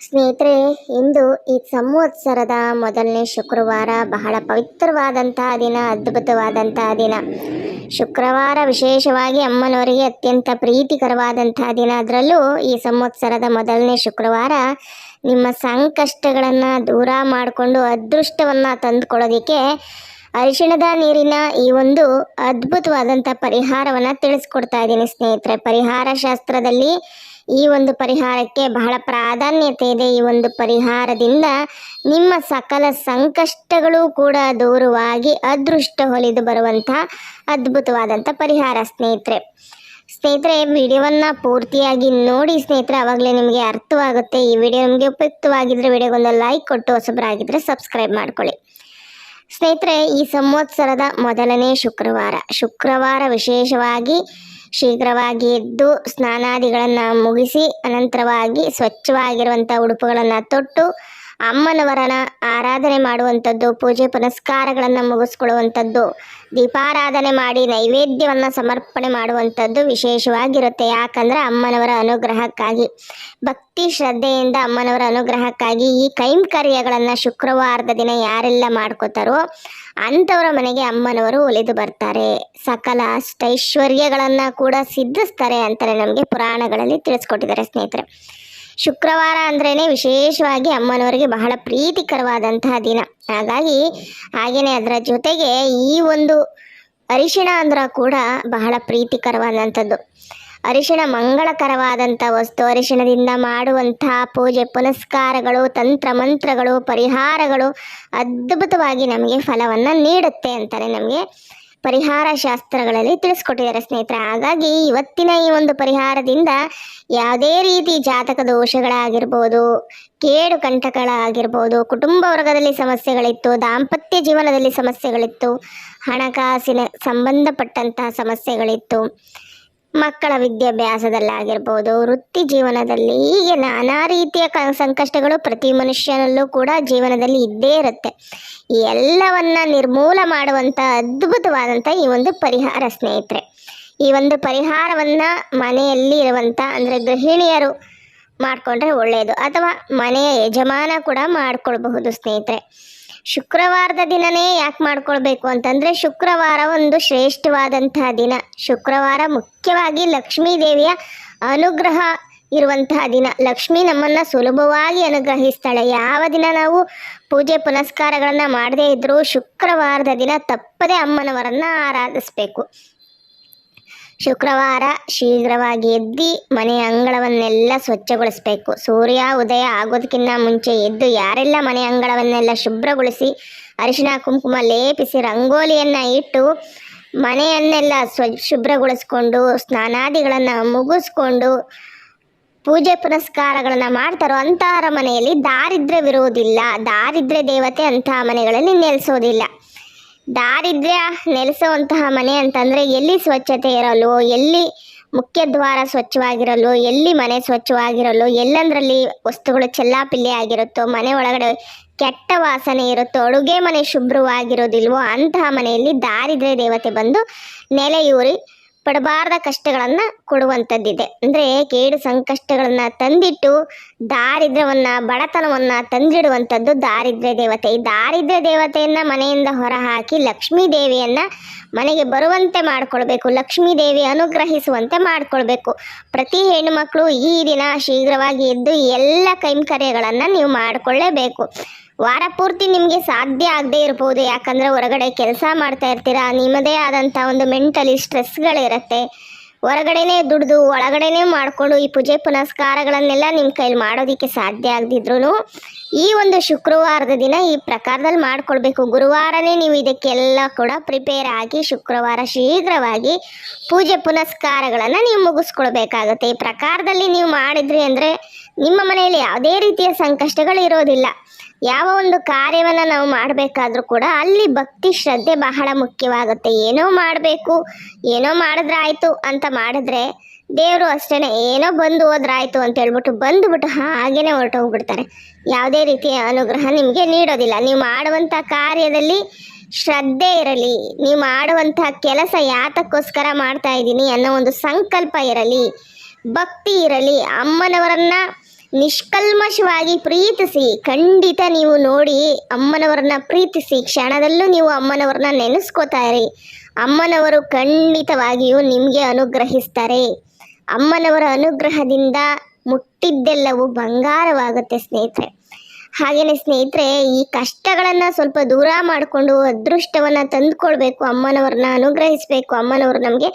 ಸ್ನೇಹಿತರೆ, ಇಂದು ಈ ಸಂವತ್ಸರದ ಮೊದಲನೇ ಶುಕ್ರವಾರ ಬಹಳ ಪವಿತ್ರವಾದಂತಹ ದಿನ, ಅದ್ಭುತವಾದಂತಹ ದಿನ. ಶುಕ್ರವಾರ ವಿಶೇಷವಾಗಿ ಅಮ್ಮನವರಿಗೆ ಅತ್ಯಂತ ಪ್ರೀತಿಕರವಾದಂತಹ ದಿನ. ಅದರಲ್ಲೂ ಈ ಸಂವತ್ಸರದ ಮೊದಲನೇ ಶುಕ್ರವಾರ ನಿಮ್ಮ ಸಂಕಷ್ಟಗಳನ್ನು ದೂರ ಮಾಡಿಕೊಂಡು ಅದೃಷ್ಟವನ್ನು ತಂದುಕೊಳ್ಳೋದಕ್ಕೆ ಅರಿಶಿಣದ ನೀರಿನ ಈ ಒಂದು ಅದ್ಭುತವಾದಂಥ ಪರಿಹಾರವನ್ನು ತಿಳಿಸ್ಕೊಡ್ತಾ ಇದ್ದೀನಿ ಸ್ನೇಹಿತರೆ. ಪರಿಹಾರ ಶಾಸ್ತ್ರದಲ್ಲಿ ಈ ಒಂದು ಪರಿಹಾರಕ್ಕೆ ಬಹಳ ಪ್ರಾಧಾನ್ಯತೆ ಇದೆ. ಈ ಒಂದು ಪರಿಹಾರದಿಂದ ನಿಮ್ಮ ಸಕಲ ಸಂಕಷ್ಟಗಳು ಕೂಡ ದೂರವಾಗಿ ಅದೃಷ್ಟ ಹೊಲಿದು ಬರುವಂತಹ ಅದ್ಭುತವಾದಂಥ ಪರಿಹಾರ, ಸ್ನೇಹಿತರೆ. ಸ್ನೇಹಿತರೆ, ವಿಡಿಯೋವನ್ನು ಪೂರ್ತಿಯಾಗಿ ನೋಡಿ ಸ್ನೇಹಿತರೆ ಆವಾಗಲೇ ನಿಮಗೆ ಅರ್ಥವಾಗುತ್ತೆ. ಈ ವಿಡಿಯೋ ನಿಮಗೆ ಉಪಯುಕ್ತವಾಗಿದ್ದರೆ ವಿಡಿಯೋಗೊಂದು ಲೈಕ್ ಕೊಟ್ಟು ಹೊಸಬರಾಗಿದ್ದರೆ ಸಬ್ಸ್ಕ್ರೈಬ್ ಮಾಡ್ಕೊಳ್ಳಿ. ಸ್ನೇಹಿತರೆ, ಈ ಸಂವತ್ಸರದ ಮೊದಲನೇ ಶುಕ್ರವಾರ. ಶುಕ್ರವಾರ ವಿಶೇಷವಾಗಿ ಶೀಘ್ರವಾಗಿ ಎದ್ದು ಸ್ನಾನಾದಿಗಳನ್ನು ಮುಗಿಸಿ ಅನಂತರವಾಗಿ ಸ್ವಚ್ಛವಾಗಿರುವಂಥ ಉಡುಪುಗಳನ್ನು ತೊಟ್ಟು ಅಮ್ಮನವರನ ಆರಾಧನೆ ಮಾಡುವಂಥದ್ದು, ಪೂಜೆ ಪುನಸ್ಕಾರಗಳನ್ನು ಮುಗಿಸ್ಕೊಳ್ಳುವಂಥದ್ದು, ದೀಪಾರಾಧನೆ ಮಾಡಿ ನೈವೇದ್ಯವನ್ನು ಸಮರ್ಪಣೆ ಮಾಡುವಂಥದ್ದು ವಿಶೇಷವಾಗಿರುತ್ತೆ. ಯಾಕಂದರೆ ಅಮ್ಮನವರ ಅನುಗ್ರಹಕ್ಕಾಗಿ, ಭಕ್ತಿ ಶ್ರದ್ಧೆಯಿಂದ ಅಮ್ಮನವರ ಅನುಗ್ರಹಕ್ಕಾಗಿ ಈ ಕೈಂಕರ್ಯಗಳನ್ನು ಶುಕ್ರವಾರದ ದಿನ ಯಾರೆಲ್ಲ ಮಾಡ್ಕೋತಾರೋ ಅಂಥವರ ಮನೆಗೆ ಅಮ್ಮನವರು ಒಲಿದು ಬರ್ತಾರೆ. ಸಕಲ ಅಷ್ಟೈಶ್ವರ್ಯಗಳನ್ನು ಕೂಡ ಸಿದ್ಧಿಸ್ತಾರೆ ಅಂತಲೇ ನಮಗೆ ಪುರಾಣಗಳಲ್ಲಿ ತಿಳಿಸ್ಕೊಟ್ಟಿದ್ದಾರೆ ಸ್ನೇಹಿತರೆ. ಶುಕ್ರವಾರ ಅಂದ್ರೇ ವಿಶೇಷವಾಗಿ ಅಮ್ಮನವರಿಗೆ ಬಹಳ ಪ್ರೀತಿಕರವಾದಂತಹ ದಿನ. ಹಾಗಾಗಿ ಹಾಗೆಯೇ ಅದರ ಜೊತೆಗೆ ಈ ಒಂದು ಅರಿಶಿಣ ಅಂದ್ರೆ ಕೂಡ ಬಹಳ ಪ್ರೀತಿಕರವಾದಂಥದ್ದು. ಅರಿಶಿಣ ಮಂಗಳಕರವಾದಂಥ ವಸ್ತು. ಅರಿಶಿಣದಿಂದ ಮಾಡುವಂಥ ಪೂಜೆ, ಪುನಸ್ಕಾರಗಳು ತಂತ್ರ ಮಂತ್ರಗಳು ಪರಿಹಾರಗಳು ಅದ್ಭುತವಾಗಿ ನಮಗೆ ಫಲವನ್ನು ನೀಡುತ್ತೆ ಅಂತಾರೆ ನಮಗೆ ಪರಿಹಾರ ಶಾಸ್ತ್ರಗಳಲ್ಲಿ ತಿಳಿಸ್ಕೊಟ್ಟಿದ್ದಾರೆ ಸ್ನೇಹಿತರೆ. ಹಾಗಾಗಿ ಇವತ್ತಿನ ಈ ಒಂದು ಪರಿಹಾರದಿಂದ ಯಾವುದೇ ರೀತಿ ಜಾತಕ ದೋಷಗಳಾಗಿರ್ಬೋದು, ಕೇಡು ಕಂಟಕಗಳಾಗಿರ್ಬೋದು, ಕುಟುಂಬ ವರ್ಗದಲ್ಲಿ ಸಮಸ್ಯೆಗಳಿತ್ತು, ದಾಂಪತ್ಯ ಜೀವನದಲ್ಲಿ ಸಮಸ್ಯೆಗಳಿತ್ತು, ಹಣಕಾಸಿನ ಸಂಬಂಧಪಟ್ಟಂತಹ ಸಮಸ್ಯೆಗಳಿತ್ತು ಮಕ್ಕಳ ವಿದ್ಯಾಭ್ಯಾಸದಲ್ಲಾಗಿರ್ಬೋದು, ವೃತ್ತಿ ಜೀವನದಲ್ಲಿ ಹೀಗೆ ನಾನಾ ರೀತಿಯ ಕ ಸಂಕಷ್ಟಗಳು ಪ್ರತಿ ಮನುಷ್ಯನಲ್ಲೂ ಕೂಡ ಜೀವನದಲ್ಲಿ ಇದ್ದೇ ಇರುತ್ತೆ. ಈ ಎಲ್ಲವನ್ನ ನಿರ್ಮೂಲ ಮಾಡುವಂಥ ಅದ್ಭುತವಾದಂಥ ಈ ಒಂದು ಪರಿಹಾರ ಸ್ನೇಹಿತರೆ. ಈ ಒಂದು ಪರಿಹಾರವನ್ನು ಮನೆಯಲ್ಲಿ ಇರುವಂಥ ಅಂದರೆ ಗೃಹಿಣಿಯರು ಮಾಡಿಕೊಂಡ್ರೆ ಒಳ್ಳೆಯದು ಅಥವಾ ಮನೆಯ ಯಜಮಾನ ಕೂಡ ಮಾಡಿಕೊಳ್ಬಹುದು ಸ್ನೇಹಿತರೆ. ಶುಕ್ರವಾರದ ದಿನನೇ ಯಾಕೆ ಮಾಡ್ಕೊಳ್ಬೇಕು ಅಂತಂದರೆ ಶುಕ್ರವಾರ ಒಂದು ಶ್ರೇಷ್ಠವಾದಂತಹ ದಿನ. ಶುಕ್ರವಾರ ಮುಖ್ಯವಾಗಿ ಲಕ್ಷ್ಮೀ ದೇವಿಯ ಅನುಗ್ರಹ ಇರುವಂತಹ ದಿನ. ಲಕ್ಷ್ಮಿ ನಮ್ಮನ್ನು ಸುಲಭವಾಗಿ ಅನುಗ್ರಹಿಸ್ತಾಳೆ. ಯಾವ ದಿನ ನಾವು ಪೂಜೆ ಪುನಸ್ಕಾರಗಳನ್ನು ಮಾಡದೇ ಇದ್ದರೂ ಶುಕ್ರವಾರದ ದಿನ ತಪ್ಪದೇ ಅಮ್ಮನವರನ್ನು ಆರಾಧಿಸಬೇಕು. ಶುಕ್ರವಾರ ಶೀಘ್ರವಾಗಿ ಎದ್ದು ಮನೆಯ ಅಂಗಳವನ್ನೆಲ್ಲ ಸ್ವಚ್ಛಗೊಳಿಸಬೇಕು. ಸೂರ್ಯ ಉದಯ ಆಗೋದಕ್ಕಿಂತ ಮುಂಚೆ ಎದ್ದು ಯಾರೆಲ್ಲ ಮನೆ ಅಂಗಳವನ್ನೆಲ್ಲ ಶುಭ್ರಗೊಳಿಸಿ ಅರಿಶಿನ ಕುಂಕುಮ ಲೇಪಿಸಿ ರಂಗೋಲಿಯನ್ನು ಇಟ್ಟು ಮನೆಯನ್ನೆಲ್ಲ ಸ್ವ, ಶುಭ್ರಗೊಳಿಸ್ಕೊಂಡು ಸ್ನಾನಾದಿಗಳನ್ನು ಮುಗಿಸ್ಕೊಂಡು ಪೂಜೆ ಪುನಸ್ಕಾರಗಳನ್ನು ಮಾಡ್ತಾರೋ ಅಂಥವರ ಮನೆಯಲ್ಲಿ ದಾರಿದ್ರ್ಯವಿರುವುದಿಲ್ಲ. ದಾರಿದ್ರ್ಯ ದೇವತೆ ಅಂತಹ ಮನೆಗಳಲ್ಲಿ ನೆಲೆಸೋದಿಲ್ಲ. ದಾರಿದ್ರ್ಯ ನೆಲೆಸುವಂತಹ ಮನೆ ಅಂತಂದರೆ ಎಲ್ಲಿ ಸ್ವಚ್ಛತೆ ಇರಲು, ಎಲ್ಲಿ ಮುಖ್ಯ ದ್ವಾರ ಸ್ವಚ್ಛವಾಗಿರಲು, ಎಲ್ಲಿ ಮನೆ ಸ್ವಚ್ಛವಾಗಿರಲು, ಎಲ್ಲಂದರಲ್ಲಿ ವಸ್ತುಗಳು ಚೆಲ್ಲಾಪಿಲ್ಲಿ ಆಗಿರುತ್ತೋ, ಮನೆ ಒಳಗಡೆ ಕೆಟ್ಟ ವಾಸನೆ ಇರುತ್ತೋ, ಅಡುಗೆ ಮನೆ ಶುಭ್ರವಾಗಿರೋದಿಲ್ವೋ, ಅಂತಹ ಮನೆಯಲ್ಲಿ ದಾರಿದ್ರ್ಯ ದೇವತೆ ಬಂದು ನೆಲೆಯೂರಿ ಪಡಬಾರ್ದ ಕಷ್ಟಗಳನ್ನು ಕೊಡುವಂಥದ್ದಿದೆ. ಅಂದರೆ ಕೇಡು ಸಂಕಷ್ಟಗಳನ್ನು ತಂದಿಟ್ಟು ದಾರಿದ್ರ್ಯವನ್ನು, ಬಡತನವನ್ನು ತಂದಿಡುವಂಥದ್ದು ದಾರಿದ್ರ್ಯ ದೇವತೆ. ಈ ದಾರಿದ್ರ್ಯ ದೇವತೆಯನ್ನು ಮನೆಯಿಂದ ಹೊರಹಾಕಿ ಲಕ್ಷ್ಮೀ ದೇವಿಯನ್ನು ಮನೆಗೆ ಬರುವಂತೆ ಮಾಡಿಕೊಳ್ಬೇಕು. ಲಕ್ಷ್ಮೀ ದೇವಿ ಅನುಗ್ರಹಿಸುವಂತೆ ಮಾಡಿಕೊಳ್ಬೇಕು. ಪ್ರತಿ ಹೆಣ್ಣುಮಕ್ಕಳು ಈ ದಿನ ಶೀಘ್ರವಾಗಿ ಎದ್ದು ಎಲ್ಲ ಕೈಂಕರ್ಯಗಳನ್ನು ನೀವು ಮಾಡಿಕೊಳ್ಳೇಬೇಕು. ವಾರ ಪೂರ್ತಿ ನಿಮಗೆ ಸಾಧ್ಯ ಆಗದೆ ಇರ್ಬೋದು. ಯಾಕಂದರೆ ಹೊರಗಡೆ ಕೆಲಸ ಮಾಡ್ತಾ ಇರ್ತೀರಾ? ನಿಮ್ಮದೇ ಆದಂಥ ಒಂದು ಮೆಂಟಲಿ ಸ್ಟ್ರೆಸ್ಗಳಿರುತ್ತೆ ಹೊರಗಡೆನೇ ದುಡಿದು, ಒಳಗಡೆನೇ ಮಾಡಿಕೊಂಡು ಈ ಪೂಜೆ ಪುನಸ್ಕಾರಗಳನ್ನೆಲ್ಲ ನಿಮ್ಮ ಕೈಲಿ ಮಾಡೋದಕ್ಕೆ ಸಾಧ್ಯ ಆಗದಿದ್ರು ಈ ಒಂದು ಶುಕ್ರವಾರದ ದಿನ ಈ ಪ್ರಕಾರದಲ್ಲಿ ಮಾಡಿಕೊಳ್ಬೇಕು ಗುರುವಾರನೇ ನೀವು ಇದಕ್ಕೆಲ್ಲ ಕೂಡ ಪ್ರಿಪೇರ್ ಆಗಿ ಶುಕ್ರವಾರ ಶೀಘ್ರವಾಗಿ ಪೂಜೆ ಪುನಸ್ಕಾರಗಳನ್ನು ನೀವು ಮುಗಿಸ್ಕೊಳ್ಬೇಕಾಗುತ್ತೆ. ಈ ಪ್ರಕಾರದಲ್ಲಿ ನೀವು ಮಾಡಿದ್ರಿ ಅಂದರೆ ನಿಮ್ಮ ಮನೆಯಲ್ಲಿ ಯಾವುದೇ ರೀತಿಯ ಸಂಕಷ್ಟಗಳು ಇರೋದಿಲ್ಲ ಯಾವ ಒಂದು ಕಾರ್ಯವನ್ನು ನಾವು ಮಾಡಬೇಕಾದ್ರೂ ಕೂಡ ಅಲ್ಲಿ ಭಕ್ತಿ ಶ್ರದ್ಧೆ ಬಹಳ ಮುಖ್ಯವಾಗುತ್ತೆ. ಏನೋ ಮಾಡಬೇಕು, ಏನೋ ಮಾಡಿದ್ರೆ ಆಯಿತು ಅಂತ ಮಾಡಿದ್ರೆ ದೇವರು ಅಷ್ಟೇ ಏನೋ ಬಂದು ಹೋದ್ರಾಯ್ತು ಅಂತ ಹೇಳ್ಬಿಟ್ಟು ಬಂದುಬಿಟ್ಟು ಹಾಗೇನೆ ಹೊರಟೋಗ್ಬಿಡ್ತಾರೆ ಯಾವುದೇ ರೀತಿಯ ಅನುಗ್ರಹ ನಿಮಗೆ ನೀಡೋದಿಲ್ಲ. ನೀವು ಮಾಡುವಂಥ ಕಾರ್ಯದಲ್ಲಿ ಶ್ರದ್ಧೆ ಇರಲಿ, ನೀವು ಮಾಡುವಂಥ ಕೆಲಸ ಯಾತಕ್ಕೋಸ್ಕರ ಮಾಡ್ತಾ ಇದ್ದೀನಿ ಅನ್ನೋ ಒಂದು ಸಂಕಲ್ಪ ಇರಲಿ, ಭಕ್ತಿ ಇರಲಿ, ಅಮ್ಮನವರನ್ನ ನಿಷ್ಕಲ್ಮಶವಾಗಿ ಪ್ರೀತಿಸಿ, ಖಂಡಿತ ನೀವು ನೋಡಿ ಅಮ್ಮನವರನ್ನ ಪ್ರೀತಿಸಿ, ಕ್ಷಣದಲ್ಲೂ ನೀವು ಅಮ್ಮನವರನ್ನ ನೆನೆಸ್ಕೋತಾರೆ. ಅಮ್ಮನವರು ಖಂಡಿತವಾಗಿಯೂ ನಿಮಗೆ ಅನುಗ್ರಹಿಸ್ತಾರೆ. ಅಮ್ಮನವರ ಅನುಗ್ರಹದಿಂದ ಮುಟ್ಟಿದ್ದೆಲ್ಲವೂ ಬಂಗಾರವಾಗುತ್ತೆ ಸ್ನೇಹಿತರೆ. ಹಾಗೆಯೇ ಸ್ನೇಹಿತರೆ, ಈ ಕಷ್ಟಗಳನ್ನು ಸ್ವಲ್ಪ ದೂರ ಮಾಡಿಕೊಂಡು, ಅದೃಷ್ಟವನ್ನು ತಂದುಕೊಳ್ಬೇಕು, ಅಮ್ಮನವ್ರನ್ನ ಅನುಗ್ರಹಿಸಬೇಕು, ಅಮ್ಮನವರು ನಮಗೆ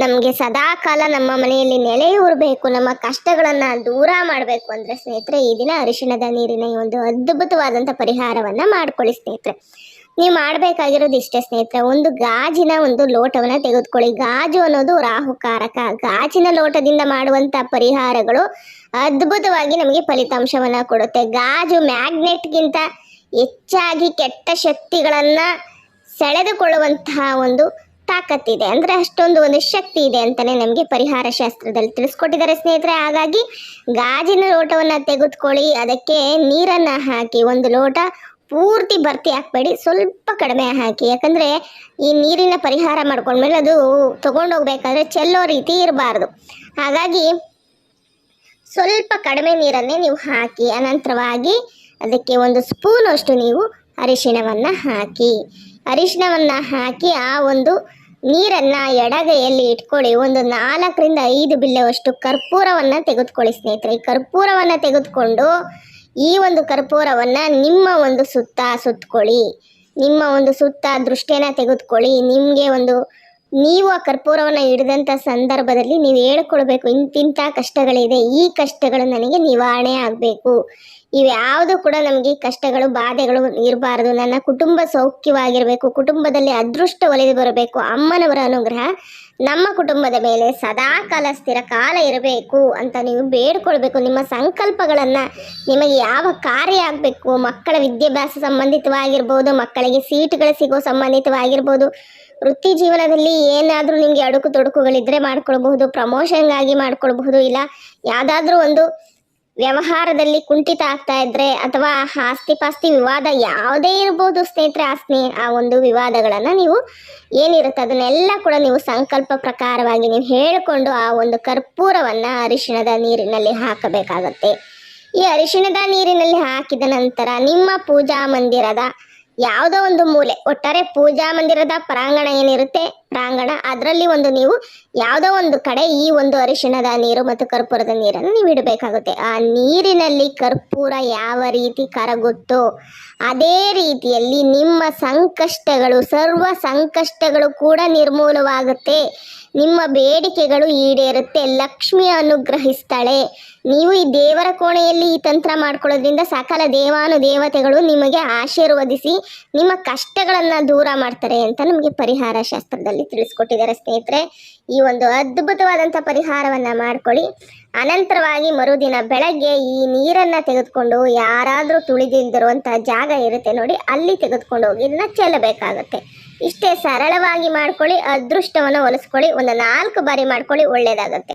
ನಮಗೆ ಸದಾ ಕಾಲ ನಮ್ಮ ಮನೆಯಲ್ಲಿ ನೆಲೆಯೂರಬೇಕು ನಮ್ಮ ಕಷ್ಟಗಳನ್ನು ದೂರ ಮಾಡಬೇಕು ಅಂದರೆ ಸ್ನೇಹಿತರೆ, ಈ ದಿನ ಅರಿಶಿಣದ ನೀರಿನ ಈ ಒಂದು ಅದ್ಭುತವಾದಂಥ ಪರಿಹಾರವನ್ನು ಮಾಡ್ಕೊಳ್ಳಿ ಸ್ನೇಹಿತರೆ. ನೀವು ಮಾಡಬೇಕಾಗಿರೋದು ಇಷ್ಟೇ ಸ್ನೇಹಿತರೆ, ಒಂದು ಗಾಜಿನ ಒಂದು ಲೋಟವನ್ನು ತೆಗೆದುಕೊಳ್ಳಿ. ಗಾಜು ಅನ್ನೋದು ರಾಹುಕಾರಕ. ಗಾಜಿನ ಲೋಟದಿಂದ ಮಾಡುವಂಥ ಪರಿಹಾರಗಳು ಅದ್ಭುತವಾಗಿ ನಮಗೆ ಫಲಿತಾಂಶವನ್ನು ಕೊಡುತ್ತೆ. ಗಾಜು ಮ್ಯಾಗ್ನೆಟ್ಗಿಂತ ಹೆಚ್ಚಾಗಿ ಕೆಟ್ಟ ಶಕ್ತಿಗಳನ್ನು ಸೆಳೆದುಕೊಳ್ಳುವಂತಹ ಒಂದು ತಾಕತ್ತಿದೆ ಅಂದರೆ ಅಷ್ಟೊಂದು ಒಂದು ಶಕ್ತಿ ಇದೆ ಅಂತಲೇ ನಮಗೆ ಪರಿಹಾರ ಶಾಸ್ತ್ರದಲ್ಲಿ ತಿಳಿಸ್ಕೊಟ್ಟಿದ್ದಾರೆ ಸ್ನೇಹಿತರೆ. ಹಾಗಾಗಿ ಗಾಜಿನ ಲೋಟವನ್ನು ತೆಗೆದುಕೊಳ್ಳಿ, ಅದಕ್ಕೆ ನೀರನ್ನು ಹಾಕಿ, ಒಂದು ಲೋಟ ಪೂರ್ತಿ ಭರ್ತಿ ಹಾಕ್ಬೇಡಿ, ಸ್ವಲ್ಪ ಕಡಿಮೆ ಹಾಕಿ. ಯಾಕಂದರೆ ಈ ನೀರಿನ ಪರಿಹಾರ ಮಾಡ್ಕೊಂಡ್ಮೇಲೆ ಅದು ತೊಗೊಂಡೋಗ್ಬೇಕಾದ್ರೆ ಚೆಲ್ಲೋ ರೀತಿ ಇರಬಾರ್ದು. ಹಾಗಾಗಿ ಸ್ವಲ್ಪ ಕಡಿಮೆ ನೀರನ್ನೇ ನೀವು ಹಾಕಿ, ಅನಂತರವಾಗಿ ಅದಕ್ಕೆ ಒಂದು ಸ್ಪೂನ್ ಅಷ್ಟು ನೀವು ಅರಿಶಿಣವನ್ನು ಹಾಕಿ. ಅರಿಶಿಣವನ್ನು ಹಾಕಿ ಆ ಒಂದು ನೀರನ್ನು ಎಡಗೈಯಲ್ಲಿ ಇಟ್ಕೊಳ್ಳಿ. ಒಂದು ನಾಲ್ಕರಿಂದ ಐದು ಬಿಲ್ಲವಷ್ಟು ಕರ್ಪೂರವನ್ನು ತೆಗೆದುಕೊಳ್ಳಿ ಸ್ನೇಹಿತರೆ. ಈ ಕರ್ಪೂರವನ್ನು ತೆಗೆದುಕೊಂಡು ಈ ಒಂದು ಕರ್ಪೂರವನ್ನು ನಿಮ್ಮ ಒಂದು ಸುತ್ತ ಸುತ್ತಕೊಳ್ಳಿ ನಿಮ್ಮ ಒಂದು ಸುತ್ತ ದೃಷ್ಟಿಯನ್ನು ತೆಗೆದುಕೊಳ್ಳಿ. ನಿಮಗೆ ಒಂದು ನೀವು ಆ ಕರ್ಪೂರವನ್ನು ಹಿಡಿದಂಥ ಸಂದರ್ಭದಲ್ಲಿ ನೀವು ಹೇಳ್ಕೊಳ್ಬೇಕು. ಇಂತಿಂಥ ಕಷ್ಟಗಳಿದೆ. ಈ ಕಷ್ಟಗಳು ನನಗೆ ನಿವಾರಣೆ ಆಗಬೇಕು. ಇವ್ಯಾವುದು ಕೂಡ ನಮಗೆ ಕಷ್ಟಗಳು, ಬಾಧೆಗಳು ಇರಬಾರ್ದು. ನನ್ನ ಕುಟುಂಬ ಸೌಖ್ಯವಾಗಿರಬೇಕು, ಕುಟುಂಬದಲ್ಲಿ ಅದೃಷ್ಟ ಒಲಿದು ಬರಬೇಕು, ಅಮ್ಮನವರ ಅನುಗ್ರಹ ನಮ್ಮ ಕುಟುಂಬದ ಮೇಲೆ ಸದಾ ಕಾಲ ಸ್ಥಿರ ಕಾಲ ಇರಬೇಕು ಅಂತ ನೀವು ಬೇಡ್ಕೊಳ್ಬೇಕು. ನಿಮ್ಮ ಸಂಕಲ್ಪಗಳನ್ನು ನಿಮಗೆ ಯಾವ ಕಾರ್ಯ ಆಗಬೇಕು? ಮಕ್ಕಳ ವಿದ್ಯಾಭ್ಯಾಸ ಸಂಬಂಧಿತವಾಗಿರ್ಬೋದು, ಮಕ್ಕಳಿಗೆ ಸೀಟ್ಗಳು ಸಿಗೋ ಸಂಬಂಧಿತವಾಗಿರ್ಬೋದು, ವೃತ್ತಿ ಜೀವನದಲ್ಲಿ ಏನಾದರೂ ನಿಮಗೆ ಅಡುಕು ತೊಡಕುಗಳಿದ್ದರೆ ಮಾಡ್ಕೊಳ್ಬಹುದು, ಪ್ರಮೋಷನ್ಗಾಗಿ ಮಾಡ್ಕೊಳ್ಬಹುದು, ಇಲ್ಲ ಯಾವುದಾದ್ರೂ ಒಂದು ವ್ಯವಹಾರದಲ್ಲಿ ಕುಂಠಿತ ಆಗ್ತಾ ಇದ್ರೆ ಅಥವಾ ಆಸ್ತಿ ಪಾಸ್ತಿ ವಿವಾದ ಯಾವುದೇ ಇರ್ಬೋದು ಸ್ನೇಹಿತರೆ, ಆ ಸ್ನೇ ಆ ಒಂದು ವಿವಾದಗಳನ್ನು ನೀವು ಏನಿರುತ್ತೆ ಅದನ್ನೆಲ್ಲ ಕೂಡ ನೀವು ಸಂಕಲ್ಪ ಪ್ರಕಾರವಾಗಿ ನೀವು ಹೇಳಿಕೊಂಡು ಆ ಒಂದು ಕರ್ಪೂರವನ್ನು ಅರಿಶಿಣದ ನೀರಿನಲ್ಲಿ ಹಾಕಬೇಕಾಗತ್ತೆ. ಈ ಅರಿಶಿಣದ ನೀರಿನಲ್ಲಿ ಹಾಕಿದ ನಂತರ ನಿಮ್ಮ ಪೂಜಾ ಮಂದಿರದ ಯಾವುದೋ ಒಂದು ಮೂಲೆ. ಒಟ್ಟಾರೆ ಪೂಜಾ ಮಂದಿರದ ಪ್ರಾಂಗಣ ಏನಿರುತ್ತೆ? ಪ್ರಾಂಗಣ. ಅದರಲ್ಲಿ ಒಂದು ನೀವು ಯಾವುದೋ ಒಂದು ಕಡೆ ಈ ಒಂದು ಅರಿಶಿಣದ ನೀರು ಮತ್ತು ಕರ್ಪೂರದ ನೀರನ್ನು ನೀವು ಇಡಬೇಕಾಗುತ್ತೆ. ಆ ನೀರಿನಲ್ಲಿ ಕರ್ಪೂರ ಯಾವ ರೀತಿ ಕರಗುತ್ತೋ, ಅದೇ ರೀತಿಯಲ್ಲಿ ನಿಮ್ಮ ಸಂಕಷ್ಟಗಳು, ಸರ್ವ ಸಂಕಷ್ಟಗಳು ಕೂಡ ನಿರ್ಮೂಲವಾಗುತ್ತೆ. ನಿಮ್ಮ ಬೇಡಿಕೆಗಳು ಈಡೇರುತ್ತೆ. ಲಕ್ಷ್ಮಿ ಅನುಗ್ರಹಿಸ್ತಾಳೆ. ನೀವು ಈ ದೇವರ ಕೋಣೆಯಲ್ಲಿ ಈ ತಂತ್ರ ಮಾಡ್ಕೊಳ್ಳೋದ್ರಿಂದ ಸಕಲ ದೇವಾನು ದೇವತೆಗಳು ನಿಮಗೆ ಆಶೀರ್ವದಿಸಿ ನಿಮ್ಮ ಕಷ್ಟಗಳನ್ನು ದೂರ ಮಾಡ್ತಾರೆ ಅಂತ ನಮಗೆ ಪರಿಹಾರ ಶಾಸ್ತ್ರದಲ್ಲಿ ತಿಳಿಸ್ಕೊಟ್ಟಿದ್ದಾರೆ ಸ್ನೇಹಿತರೆ. ಈ ಒಂದು ಅದ್ಭುತವಾದಂಥ ಪರಿಹಾರವನ್ನು ಮಾಡ್ಕೊಳ್ಳಿ. ಅನಂತರವಾಗಿ ಮರುದಿನ ಬೆಳಗ್ಗೆ ಈ ನೀರನ್ನು ತೆಗೆದುಕೊಂಡು ಯಾರಾದರೂ ತುಳಿದಿಲ್ದಿರುವಂಥ ಜಾಗ ಇರುತ್ತೆ ನೋಡಿ, ಅಲ್ಲಿ ತೆಗೆದುಕೊಂಡು ಹೋಗಿ ಇದನ್ನ ಚೆಲ್ಲಬೇಕಾಗತ್ತೆ. ಇಷ್ಟೇ ಸರಳವಾಗಿ ಮಾಡ್ಕೊಳ್ಳಿ ಅದೃಷ್ಟವನ್ನು ಒಲಿಸ್ಕೊಳ್ಳಿ ಒಂದು ನಾಲ್ಕು ಬಾರಿ ಮಾಡ್ಕೊಳ್ಳಿ ಒಳ್ಳೆಯದಾಗತ್ತೆ